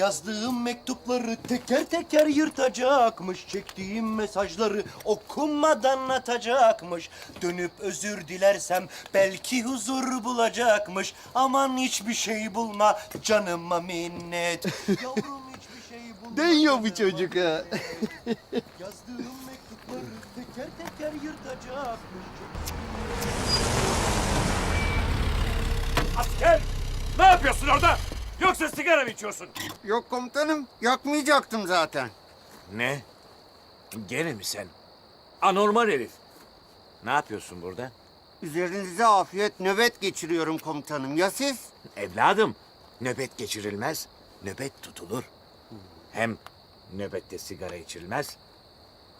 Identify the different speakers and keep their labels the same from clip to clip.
Speaker 1: Yazdığım mektupları teker teker yırtacakmış. Çektiğim mesajları okumadan atacakmış. Dönüp özür dilersem belki huzur bulacakmış. Aman hiçbir şey bulma canıma minnet. Yavrum hiçbir şey bulma.
Speaker 2: Deniyor bu çocuk ha.
Speaker 1: Yazdığım mektupları teker teker yırtacakmış.
Speaker 3: Asker! Ne yapıyorsun orada? Yoksa sigara mı içiyorsun?
Speaker 2: Yok komutanım, yakmayacaktım zaten.
Speaker 3: Ne? Gene mi sen? Anormal herif. Ne yapıyorsun burada?
Speaker 2: Üzerinize afiyet nöbet geçiriyorum komutanım. Ya siz?
Speaker 3: Evladım, nöbet geçirilmez, nöbet tutulur. Hem nöbette sigara içilmez.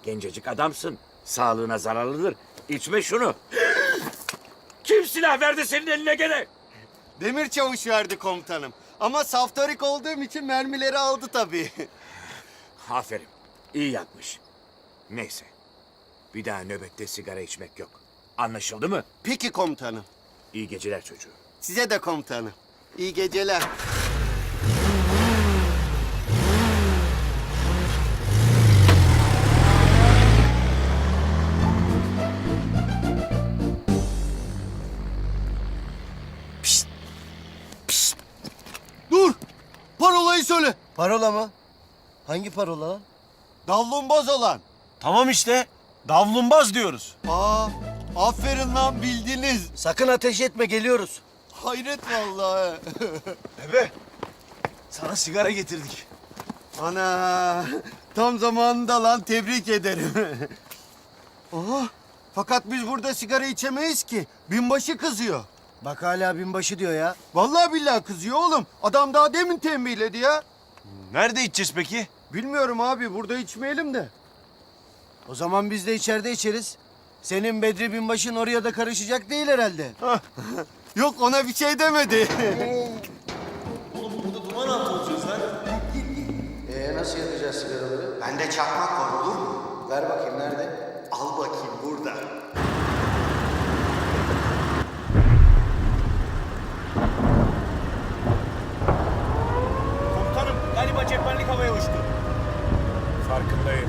Speaker 3: Gencecik adamsın, sağlığına zararlıdır. İçme şunu. Kim silah verdi senin eline gene?
Speaker 2: Demir çavuş verdi komutanım. Ama saftarik olduğum için mermileri aldı tabii.
Speaker 3: Aferin, iyi yapmış. Neyse, bir daha nöbette sigara içmek yok. Anlaşıldı mı?
Speaker 2: Peki komutanım.
Speaker 3: İyi geceler çocuğum.
Speaker 2: Size de komutanım. İyi geceler.
Speaker 1: Parolayı söyle. Parola mı? Hangi parola lan?
Speaker 2: Davlumbaz olan.
Speaker 4: Tamam işte. Davlumbaz diyoruz.
Speaker 2: Aa, aferin lan bildiniz.
Speaker 1: Sakın ateş etme geliyoruz.
Speaker 2: Hayret vallahi.
Speaker 4: Bebe. Sana sigara getirdik.
Speaker 2: Ana, tam zamanında lan tebrik ederim. Oha, fakat biz burada sigara içemeyiz ki. Binbaşı kızıyor.
Speaker 1: Bak hala binbaşı diyor ya.
Speaker 2: Vallahi billahi kızıyor oğlum. Adam daha demin tembihledi ya.
Speaker 4: Nerede içeceğiz peki?
Speaker 2: Bilmiyorum abi burada içmeyelim de.
Speaker 1: O zaman biz de içeride içeriz. Senin Bedri binbaşın oraya da karışacak değil herhalde.
Speaker 2: Yok ona bir şey demedi.
Speaker 1: Ee nasıl yakacağız sigaraları?
Speaker 2: Bende çakmak var olur mu?
Speaker 1: Ver bakayım nerede?
Speaker 2: Al bakayım burada.
Speaker 4: Komutanım galiba cephanelik havaya uçtu.
Speaker 3: Farkındayım.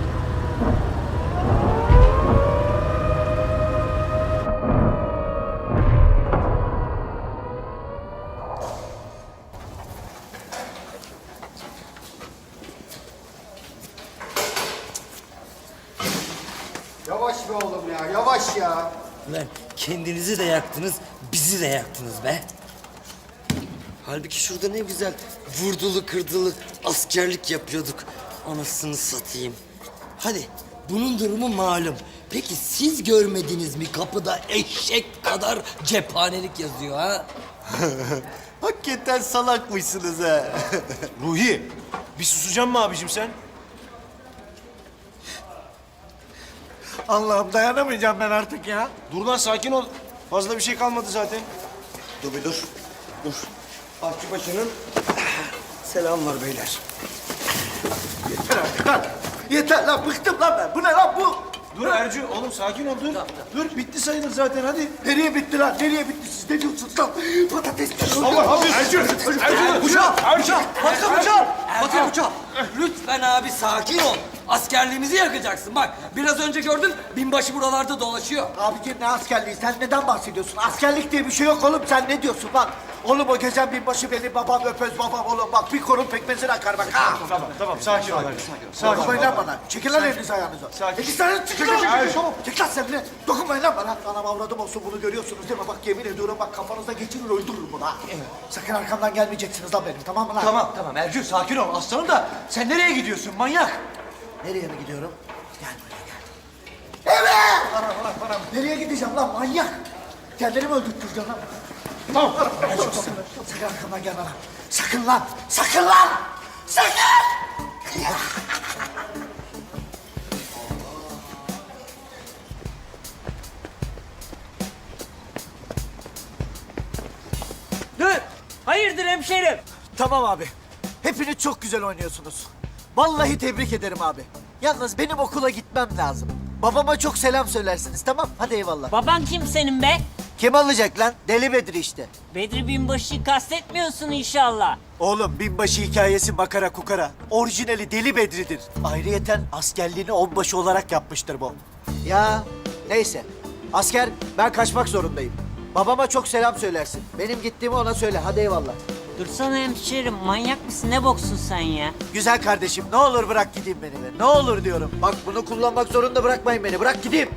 Speaker 2: Yavaş be oğlum ya yavaş ya.
Speaker 5: Lan kendinizi de yaktınız, bizi de yaktınız be. Halbuki şurada ne güzel vurdulu kırdılı askerlik yapıyorduk. Anasını satayım. Hadi bunun durumu malum. Peki siz görmediniz mi kapıda eşek kadar cephanelik yazıyor ha?
Speaker 2: Hakikaten salakmışsınız ha.
Speaker 4: Ruhi. Bir susacağım mı abicim sen?
Speaker 6: Allah'ım dayanamayacağım ben artık ya.
Speaker 4: Dur lan sakin ol. Fazla bir şey kalmadı zaten.
Speaker 6: Dur bir dur. Dur. Akçıbaşı'nın selam var beyler. Yeter lan. Bıktım lan ben. Bu ne lan bu?
Speaker 4: Dur Ercü oğlum sakin ol dur. Dur bitti sayılır zaten hadi.
Speaker 6: Nereye bitti lan? Nereye bitti? Siz ne diyorsunuz lan? Patates
Speaker 4: Allah abi. Ercü. Ercü.
Speaker 6: Bıçak! Bıçak! Bakın bıçak!
Speaker 5: Bakın bıçak. Lütfen abi sakin ol. Askerliğimizi yakacaksın. Bak biraz önce gördün binbaşı buralarda dolaşıyor.
Speaker 6: Abicim ne askerliği? Sen neden bahsediyorsun? Askerlik diye bir şey yok oğlum. Sen ne diyorsun lan? Oğlum o gezen binbaşı benim babam öpöz babam oğlum. Bak bir korun pekmezini akar bak ha.
Speaker 4: Tamam tamam sakin ol. Sakin ol.
Speaker 6: Dokunmayın lan bana. Çekil lan elinizi ayağınızı.
Speaker 4: Sakin.
Speaker 6: Çekil lan. Çekil lan. Çekil lan sen de. Dokunmayın lan bana. Anam avradım olsun bunu görüyorsunuz değil mi? Bak yemin ediyorum bak kafanıza geçirir öldürürüm bunu ha. Sakın arkamdan gelmeyeceksiniz lan benim tamam mı lan?
Speaker 7: Tamam tamam Ercü sakin ol aslanım da sen nereye gidiyorsun manyak?
Speaker 6: Nereye mi gidiyorum? Gel buraya gel. Evet! Bana bana bana. Nereye gideceğim lan manyak? Kendini mi öldürteceğim lan? Tamam. Ben çok sakın. Sakın arkamdan gel bana. Sakın lan. Sakın lan. Sakın.
Speaker 5: Dur. Hayırdır hemşerim?
Speaker 6: Tamam abi. Hepiniz çok güzel oynuyorsunuz. Vallahi tebrik ederim abi. Yalnız benim okula gitmem lazım. Babama çok selam söylersiniz tamam Hadi eyvallah.
Speaker 8: Baban kim senin be?
Speaker 6: Kim alacak lan? Deli Bedri işte.
Speaker 8: Bedri Binbaşı'yı kastetmiyorsun inşallah.
Speaker 6: Oğlum binbaşı hikayesi makara kukara. Orijinali Deli Bedri'dir. Ayrıyeten askerliğini onbaşı olarak yapmıştır bu. Ya neyse. Asker ben kaçmak zorundayım. Babama çok selam söylersin. Benim gittiğimi ona söyle. Hadi eyvallah.
Speaker 8: Dursana hemşerim manyak mısın ne boksun sen ya?
Speaker 6: Güzel kardeşim ne olur bırak gideyim beni be. Ne olur diyorum. Bak bunu kullanmak zorunda bırakmayın beni. Bırak gideyim.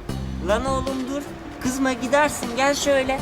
Speaker 8: Lan oğlum dur. Kızma gidersin gel şöyle.